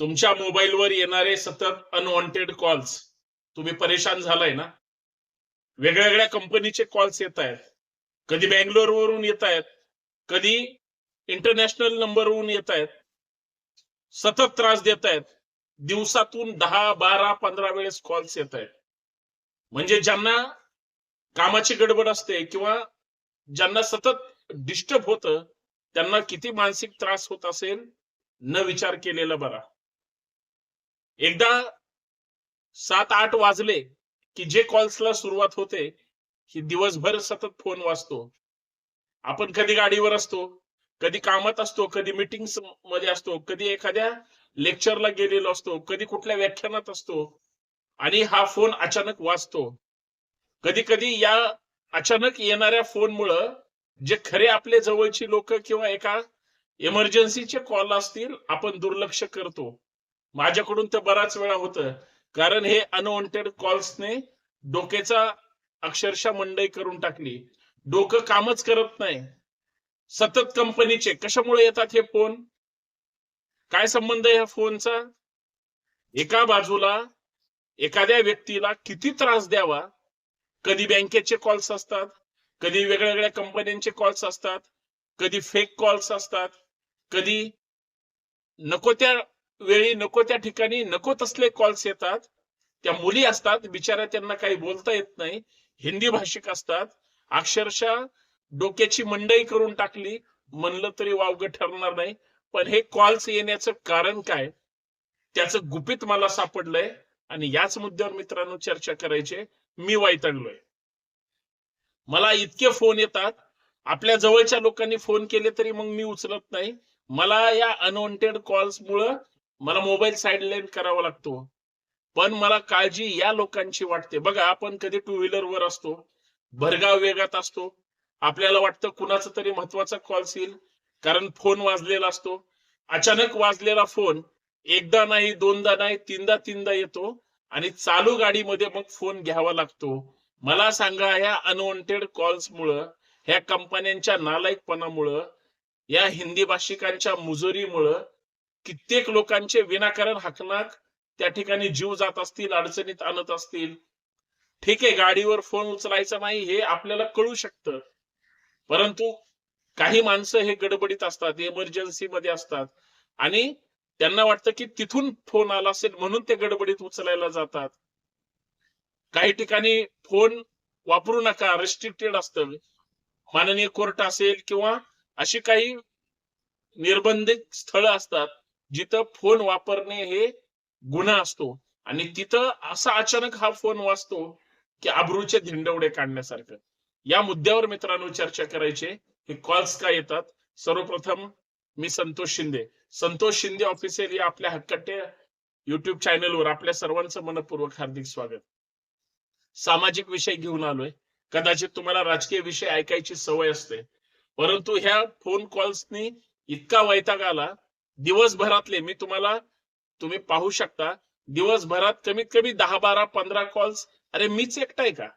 तुमच्या मोबाईलवर येणारे सतत अनवॉन्टेड कॉल्स तुम्ही परेशान झालाय ना? वेगळ्या वेगळ्या कंपनीचे कॉल्स येत आहेत. कधी बँगलोर वरून येत आहेत. कधी इंटरनॅशनल नंबरवरून येत आहेत. सतत त्रास देत आहेत. दिवसातून दहा बारा पंधरा वेळेस कॉल्स येत आहेत. म्हणजे ज्यांना कामाची गडबड असते किंवा ज्यांना सतत डिस्टर्ब होतं त्यांना किती मानसिक त्रास होत असेल न विचार केलेला बरा. एकदा सात आठ वाजले की जे कॉल्सला सुरुवात होते की दिवसभर सतत फोन वाजतो. आपण कधी गाडीवर असतो कधी कामात असतो कधी मीटिंगमध्ये असतो कधी एखाद्या लेक्चरला गेलेलो असतो कधी कुठल्या व्याख्यानात असतो आणि हा फोन अचानक वाजतो. कधी कधी या अचानक येणाऱ्या फोनमुळं जे खरे आपले जवळची लोक किंवा एका इमर्जन्सीचे कॉल असतील आपण दुर्लक्ष करतो. माझ्याकडून तर बराच वेळा होतं. कारण हे अनवॉन्टेड कॉल्सने डोक्याचा अक्षरशः मंडई करून टाकली. डोकं कामच करत नाही. सतत कंपनीचे कशामुळे येतात हे फोन काय संबंध आहे ह्या फोनचा एका बाजूला एखाद्या व्यक्तीला किती त्रास द्यावा? कधी बँकेचे कॉल्स असतात कधी वेगळ्या वेगळ्या कंपन्यांचे कॉल्स असतात कधी फेक कॉल्स असतात कधी नको त्या वेळी नको त्या ठिकाणी नको तसले कॉल्स येतात. त्या मुली असतात बिचाऱ्या त्यांना काही बोलता येत नाही. हिंदी भाषिक असतात. अक्षरशः डोक्याची मंडई करून टाकली म्हणलं तरी वावग ठरणार नाही. पण हे कॉल्स येण्याचं कारण काय? त्याचं गुपित मला सापडलंय. आणि याच मुद्द्यावर मित्रांनो चर्चा करायचे. मी वैतागलोय. मला इतके फोन येतात. आपल्या जवळच्या लोकांनी फोन केले तरी मग मी उचलत नाही. मला या अनवॉन्टेड कॉल्स मुळे मला मोबाईल साईडलाईन करावा लागतो. पण मला काळजी या लोकांची वाटते. बघा आपण कधी टू व्हीलर वर असतो भरगाव वेगात असतो आपल्याला वाटतं कुणाचा तरी महत्त्वाचा कॉल्स येईल कारण फोन वाजलेला असतो. अचानक वाजलेला फोन एकदा नाही दोनदा नाही तीनदा तीनदा येतो आणि चालू गाडीमध्ये मग फोन घ्यावा लागतो. मला सांगा ह्या अनवॉन्टेड कॉल्स मुळे ह्या कंपन्यांच्या नालायकपणामुळं या हिंदी भाषिकांच्या मुजोरीमुळं कित्येक लोकांचे विनाकारण हकनाक त्या ठिकाणी जीव जात असतील अडचणीत आणत असतील. ठीक आहे गाडीवर फोन उचलायचा नाही हे आपल्याला कळू शकतं. परंतु काही माणसं हे गडबडीत असतात इमर्जन्सी मध्ये असतात. आणि त्यांना वाटतं की तिथून फोन आला असेल म्हणून ते गडबडीत उचलायला जातात. काही ठिकाणी फोन वापरू नका रेस्ट्रिक्टेड असतं. माननीय कोर्ट असेल किंवा अशी काही निर्बंधित स्थळं असतात जिथं फोन वापरणे हे गुन्हा असतो आणि तिथं असा अचानक हा फोन वाचतो की आबरूचे धिंडवडे काढण्यासारखं. या मुद्द्यावर मित्रांनो चर्चा करायचे. हे कॉल्स का येतात? सर्वप्रथम मी संतोष शिंदे. संतोष शिंदे ऑफिसर या आपल्या हक्कट्टे युट्यूब चॅनलवर आपल्या सर्वांचं मनपूर्वक हार्दिक स्वागत. सामाजिक विषय घेऊन आलोय. कदाचित तुम्हाला राजकीय विषय ऐकायची सवय असते. परंतु ह्या फोन कॉल्सनी इतका वैताग आला दिवसभरातले मी तुम्हाला तुम्ही पाहू शकता दिवसभरात कमीत कमी दहा बारा पंधरा कॉल्स अरे मीच एकटाय का?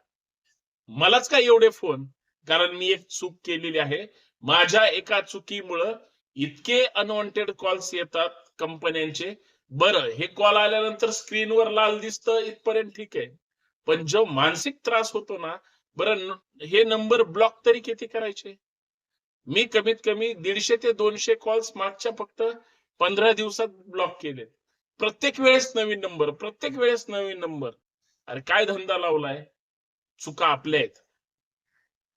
मलाच काय एवढे फोन कारण मी एक चूक केलेली आहे. माझ्या एका चुकीमुळं इतके अनवॉन्टेड कॉल्स येतात कंपन्यांचे. बरं हे कॉल आल्यानंतर स्क्रीनवर लाल दिसतं इथपर्यंत ठीक आहे. पण जो मानसिक त्रास होतो ना बरं हे नंबर ब्लॉक तरी किती करायचे? मी कमीत कमी दीडशे ते दोनशे कॉल्स मागच्या फक्त पंधरा दिवसात ब्लॉक केले प्रत्येक वेळेस नवीन नंबर प्रत्येक वेळेस नवीन नंबर अरे काय धंदा लावलाय? चुका आपल्या आहेत.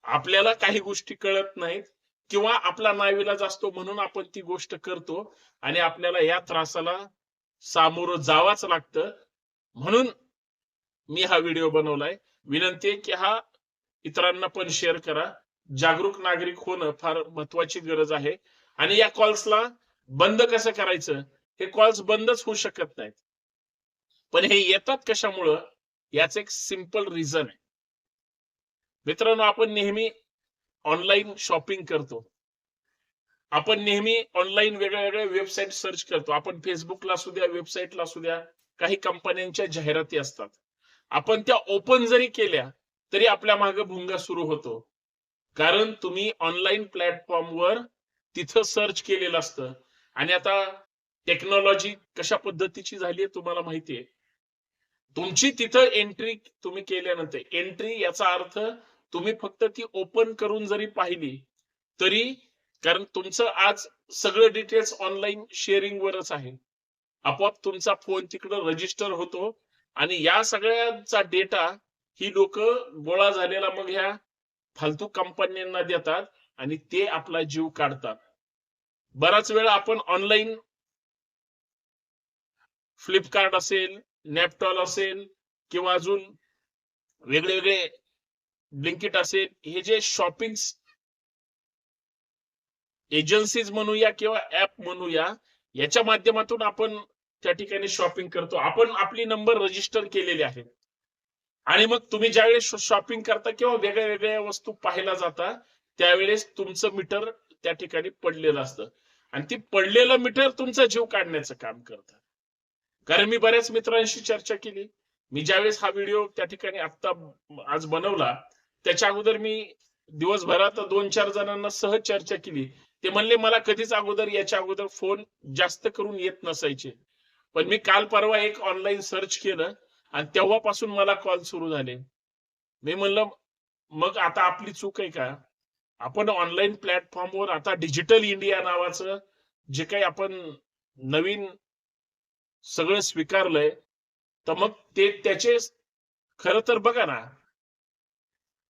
आपल्याला काही गोष्टी कळत नाहीत किंवा आपला नाविलाज असतो म्हणून आपण ती गोष्ट करतो आणि आपल्याला या त्रासाला सामोरं जावाच लागतं. म्हणून मी हा व्हिडिओ बनवलाय. विनंती आहे की हा इतरांना पण शेअर करा. जागरूक नागरिक होणं फार महत्वाची गरज आहे. आणि या कॉल्सला बंद कसं करायचं? हे कॉल्स बंदच होऊ शकत नाहीत. पण हे येतात कशामुळं? याच एक सिंपल रिझन आहे. मित्रांनो आपण नेहमी ऑनलाईन शॉपिंग करतो. आपण नेहमी ऑनलाईन वेगळ्या वेगळ्या वेबसाईट सर्च करतो. आपण फेसबुकला असू द्या वेबसाईटला असू द्या काही कंपन्यांच्या जाहिराती असतात. आपण त्या ओपन जरी केल्या तरी आपल्या मागे भुंगा सुरू होतो. कारण तुम्ही ऑनलाईन प्लॅटफॉर्मवर तिथं सर्च केलेलं असतं. आणि आता टेक्नॉलॉजी कशा पद्धतीची झाली आहे तुम्हाला माहिती आहे. तुमची तिथं एंट्री तुम्ही केल्यानंतर एंट्री याचा अर्थ तुम्ही फक्त ती ओपन करून जरी पाहिली तरी कारण तुमचं आज सगळं डिटेल्स ऑनलाईन शेअरिंग वरच आहे. आपोआप तुमचा फोन तिकडं रजिस्टर होतो. आणि या सगळ्याचा डेटा ही लोक गोळा झालेला मग ह्या फालतू कंपन्यांना देतात आणि ते आपला जीव काढतात. बराच वेळा आपण ऑनलाईन फ्लिपकार्ट असेल नॅपटॉल असेल किंवा अजून वेगळे वेगळे ब्लिंकिट असेल हे जे शॉपिंग एजन्सीज म्हणूया किंवा ऍप म्हणूया याच्या माध्यमातून आपण त्या ठिकाणी शॉपिंग करतो. आपण आपली नंबर रजिस्टर केलेले आहेत आणि मग तुम्ही ज्यावेळेस शॉपिंग करता किंवा वेगळ्या वेगळ्या वस्तू पाहायला जाता त्यावेळेस तुमचं मीटर त्या ठिकाणी पडलेलं असतं. आणि ती पडलेलं मीटर तुमचा जीव काढण्याचं काम करतं. कारण मी बऱ्याच मित्रांशी चर्चा केली. मी ज्यावेळेस हा व्हिडिओ त्या ठिकाणी आता आज बनवला त्याच्या अगोदर मी दिवसभरात दोन चार जणांना सहज चर्चा केली. ते म्हणले मला कधीच अगोदर याच्या अगोदर फोन जास्त करून येत नसायचे. पण मी काल परवा एक ऑनलाईन सर्च केलं. आणि तेव्हापासून मला कॉल सुरू झाले. मी म्हणलं मग आता आपली चूक आहे का? आपण ऑनलाईन प्लॅटफॉर्मवर आता डिजिटल इंडिया नावाचं जे काही आपण नवीन सगळं स्वीकारलंय तर मग ते त्याचे खर तर बघा ना.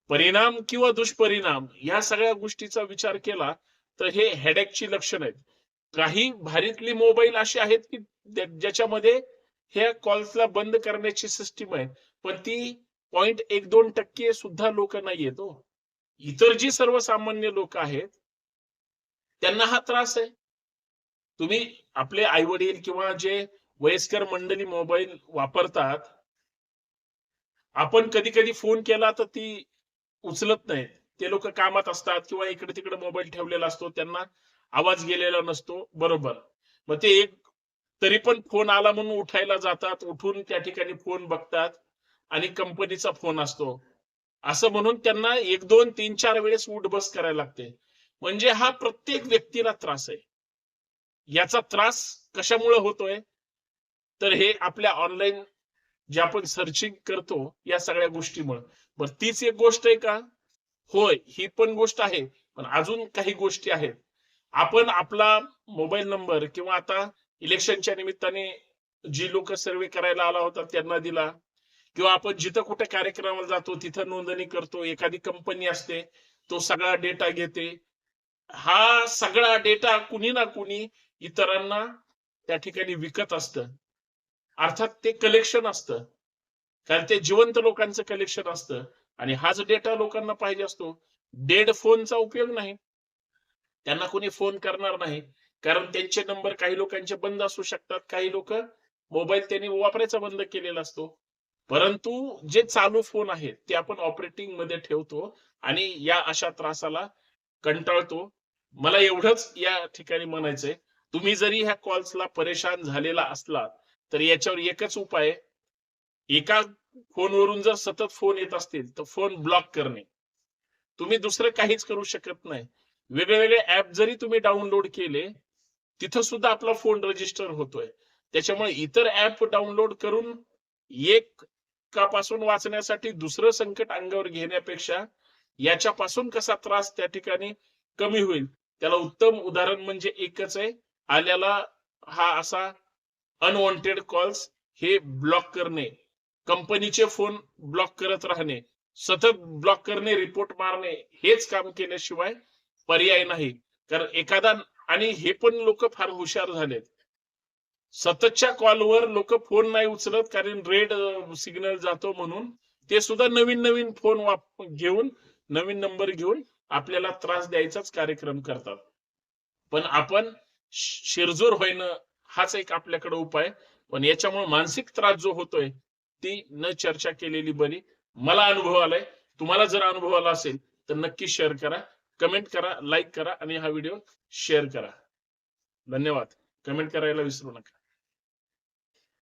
परिणाम किंवा दुष्परिणाम या सगळ्या गोष्टीचा विचार केला तर हे हेडेकची लक्षण आहेत. काही भारीतली मोबाईल असे आहेत की ज्याच्यामध्ये ह्या कॉल्सला बंद करण्याची सिस्टीम आहे. पण ती पॉइंट एक दोन टक्के सुद्धा लोक नाही येतो हो. इतर जी सर्वसामान्य लोक आहेत त्यांना हा त्रास आहे. तुम्ही आपले आई वडील किंवा जे वयस्कर मंडळी मोबाईल वापरतात आपण कधी कधी फोन केला तर ती उचलत नाहीत. ते लोक कामात असतात किंवा इकडे तिकडे मोबाईल ठेवलेला असतो त्यांना आवाज गेलेला नसतो. बरोबर. मग ते एक तरी पण फोन आला म्हणून उठायला जातात उठून त्या ठिकाणी फोन बघतात आणि कंपनीचा फोन असतो. असं म्हणून त्यांना एक दोन तीन चार वेळेस उठ बस करायला लागते. म्हणजे हा प्रत्येक व्यक्तीला त्रास आहे. याचा त्रास कशामुळे होतोय? तर हे आपल्या ऑनलाईन जे आपण सर्चिंग करतो या सगळ्या गोष्टीमुळे. बरं तीच एक गोष्ट आहे का? होय ही पण गोष्ट आहे. पण अजून काही गोष्टी आहेत. आपण आपला मोबाईल नंबर किंवा आता इलेक्शनच्या निमित्ताने जी लोक सर्वे करायला आला होता त्यांना दिला. किंवा आपण जिथं कुठे कार्यक्रमाला जातो तिथं नोंदणी करतो एखादी कंपनी असते तो सगळा डेटा घेते. हा सगळा डेटा कुणी ना कुणी इतरांना त्या ठिकाणी विकत असत. अर्थात ते कलेक्शन असतं. कारण ते जिवंत लोकांचं कलेक्शन असतं. आणि हाच डेटा लोकांना पाहिजे असतो डेड फोनचा उपयोग नाही. त्यांना कोणी फोन करणार नाही. कारण त्यांचे नंबर काही लोकांचे बंद असू शकतात. काही लोक मोबाईल त्यांनी वापरायचा बंद केलेला असतो. परंतु जे चालू फोन आहेत ते आपण ऑपरेटिंगमध्ये ठेवतो आणि या अशा त्रासाला कंटाळतो. मला एवढंच या ठिकाणी म्हणायचंय. तुम्ही जरी ह्या कॉल्सला परेशान झालेला असला तर याच्यावर एकच उपाय एका फोनवरून जर सतत फोन येत असतील तर फोन ब्लॉक करणे. तुम्ही दुसरं काहीच करू शकत नाही. वेगळे वेगळे ऍप जरी तुम्ही डाउनलोड केले तिथं सुद्धा आपला फोन रजिस्टर होतोय. त्याच्यामुळे इतर ऍप डाउनलोड करून एक पासून वाचण्यासाठी दुसरं संकट अंगावर घेण्यापेक्षा याच्यापासून कसा त्रास त्या ठिकाणी कमी होईल? त्याला उत्तम उदाहरण म्हणजे एकच आहे. आल्याला हा असा अनवॉन्टेड कॉल्स हे ब्लॉक करणे. कंपनीचे फोन ब्लॉक करत राहणे. सतत ब्लॉक करणे रिपोर्ट मारणे हेच काम केल्याशिवाय पर्याय नाही. कारण एखादा आणि हे पण लोक फार हुशार झालेत. सततच्या कॉलवर लोक फोन नाही उचलत कारण रेड सिग्नल जातो म्हणून. ते सुद्धा नवीन नवीन फोन वाप घेऊन नवीन नंबर घेऊन आपल्याला त्रास द्यायचाच कार्यक्रम करतात. पण आपण शिरजोर होईनं हाच एक आपल्याकडे उपाय. पण याच्यामुळे मानसिक त्रास जो होतोय ती न चर्चा केलेली बरी. मला अनुभव आलाय. तुम्हाला जर अनुभव आला असेल तर नक्की शेअर करा. कमेंट करा लाईक करा आणि हा व्हिडिओ शेअर करा. धन्यवाद. कमेंट करायला विसरू नका.